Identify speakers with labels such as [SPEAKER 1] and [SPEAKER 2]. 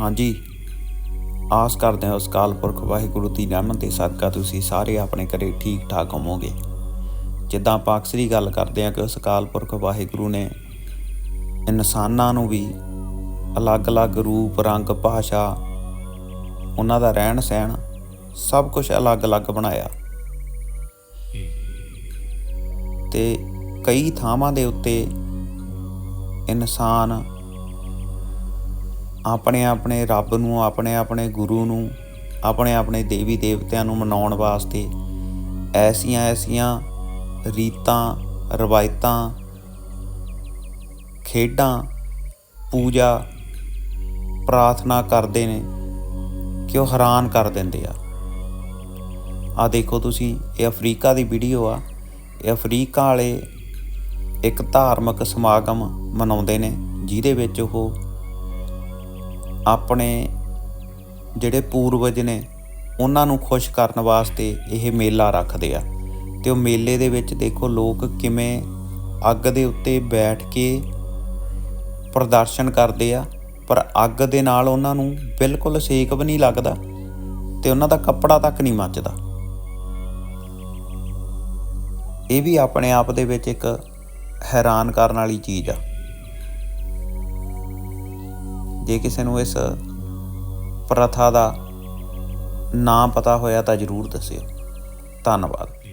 [SPEAKER 1] ਹਾਂਜੀ। ਆਸ ਕਰਦੇ ਹਾਂ ਉਸ ਕਾਲ ਪੁਰਖ ਵਾਹਿਗੁਰੂ ਦੀ ਰਹਿਮਤ ਦੇ ਸਦਕਾ ਤੁਸੀਂ ਸਾਰੇ ਆਪਣੇ ਘਰੇ ਠੀਕ ਠਾਕ ਹੋਵੋਗੇ। ਜਿੱਦਾਂ ਆਪਾਂ ਅਕਸਰੀ ਗੱਲ ਕਰਦੇ ਹਾਂ ਕਿ ਉਸ ਕਾਲ ਪੁਰਖ ਵਾਹਿਗੁਰੂ ਨੇ ਇਨਸਾਨਾਂ ਨੂੰ ਵੀ ਅਲੱਗ-ਅਲੱਗ ਰੂਪ, ਰੰਗ, ਭਾਸ਼ਾ, ਉਹਨਾਂ ਦਾ ਰਹਿਣ ਸਹਿਣ ਸਭ ਕੁਝ ਅਲੱਗ-ਅਲੱਗ ਬਣਾਇਆ। ਤੇ ਕਈ ਥਾਵਾਂ ਦੇ ਉੱਤੇ ਇਨਸਾਨ ਆਪਣੇ ਆਪਣੇ ਰੱਬ ਨੂੰ, ਆਪਣੇ ਆਪਣੇ ਗੁਰੂ ਨੂੰ, ਆਪਣੇ ਆਪਣੇ ਦੇਵੀ ਦੇਵਤਿਆਂ ਨੂੰ ਮਨਾਉਣ ਵਾਸਤੇ ਐਸੀਆਂ ਐਸੀਆਂ ਰੀਤਾਂ, ਰਵਾਇਤਾਂ, ਖੇਡਾਂ, ਪੂਜਾ, ਪ੍ਰਾਰਥਨਾ ਕਰਦੇ ਨੇ ਕਿ ਉਹ ਹੈਰਾਨ ਕਰ ਦਿੰਦੇ ਆ। ਆ ਦੇਖੋ ਤੁਸੀਂ, ਇਹ ਅਫਰੀਕਾ ਦੀ ਵੀਡੀਓ ਆ। ਇਹ ਅਫਰੀਕਾ ਵਾਲੇ ਇੱਕ ਧਾਰਮਿਕ ਸਮਾਗਮ ਮਨਾਉਂਦੇ ਨੇ, ਜਿਹਦੇ ਵਿੱਚ ਉਹ ਆਪਣੇ ਜਿਹੜੇ ਪੂਰਵਜ ਨੇ, ਉਹਨਾਂ ਨੂੰ ਖੁਸ਼ ਕਰਨ ਵਾਸਤੇ ਇਹ ਮੇਲਾ ਰੱਖਦੇ ਆ। ਤੇ ਉਹ ਮੇਲੇ ਦੇ ਵਿੱਚ ਦੇਖੋ ਲੋਕ ਕਿਵੇਂ ਅੱਗ ਦੇ ਉੱਤੇ ਬੈਠ ਕੇ ਪ੍ਰਦਰਸ਼ਨ ਕਰਦੇ ਆ, ਪਰ ਅੱਗ ਦੇ ਨਾਲ ਉਹਨਾਂ ਨੂੰ ਬਿਲਕੁਲ ਸੇਕ ਵੀ ਨਹੀਂ ਲੱਗਦਾ ਤੇ ਉਹਨਾਂ ਦਾ ਕੱਪੜਾ ਤੱਕ ਨਹੀਂ ਮੱਚਦਾ। ਇਹ ਵੀ ਆਪਣੇ ਆਪ ਦੇ ਵਿੱਚ ਇੱਕ ਹੈਰਾਨ ਕਰਨ ਵਾਲੀ ਚੀਜ਼ ਆ। ਜੇ ਕਿਸੇ ਨੂੰ ਇਸ ਪ੍ਰਥਾ ਦਾ ਨਾਂ ਪਤਾ ਹੋਇਆ ਤਾਂ ਜਰੂਰ ਦੱਸਿਓ। ਧੰਨਵਾਦ।